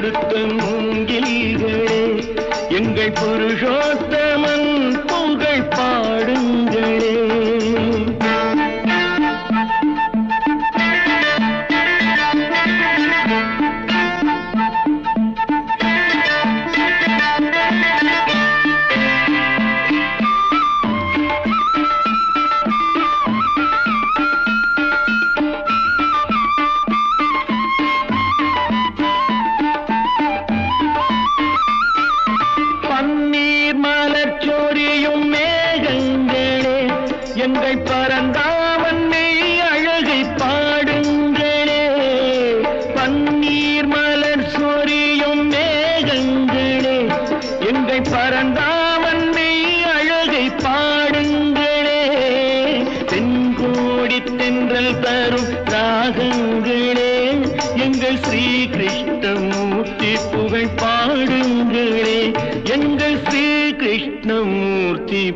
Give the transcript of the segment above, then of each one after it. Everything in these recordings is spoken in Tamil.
கொடுத்த மூங்கில்களே எங்கள் புருஷோத்தமன் எங்கள் பரந்தாமன் மெய் அழகை பாடுங்களே. பன்னீர் மலர் சொரியும் மேகங்களே. எங்கை பரந்தாமன் மெய் அழகை பாடுங்களே. தென்கோடி தென்றல் தரும் ராகங்களே. எங்கள் ஸ்ரீ கிருஷ்ணமூர்த்தி புகழ் பாடுங்களே.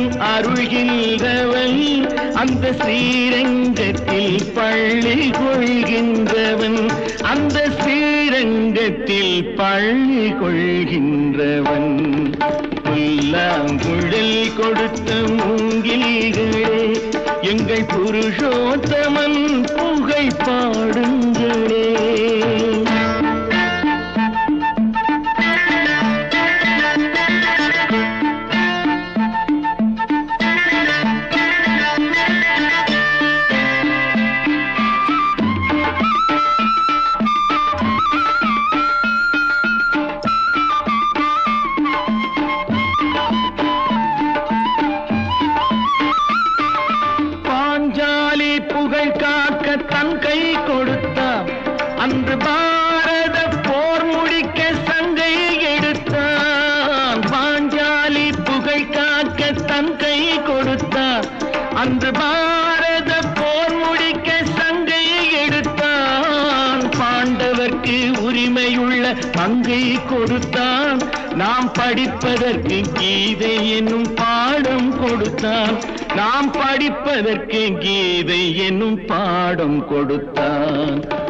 திருவேங்கடத்தில் அருள்கின்றவன். அந்த ஸ்ரீரங்கத்தில் பள்ளி கொள்கின்றவன். அந்த ஸ்ரீரங்கத்தில் பள்ளி கொள்கின்றவன். புல்லாங்குழல் கொடுத்த மூங்கில்களே எங்கள் புருஷோத்தமன் புகை பாடுங்களே. என்று பாரத போர் முடிக்க சங்கை எடுத்தான். பாஞ்சாலி புகழ் காக்க தன் கை கொடுத்தான். அன்று பாரத போர் முடிக்க சங்கை எடுத்தான். பாண்டவர்க்கு உரிமையுள்ள பங்கை கொடுத்தான். நாம் படிப்பதற்கு கீதை என்னும் பாடம் கொடுத்தான். நாம் படிப்பதற்கு கீதை என்னும் பாடம் கொடுத்தான்.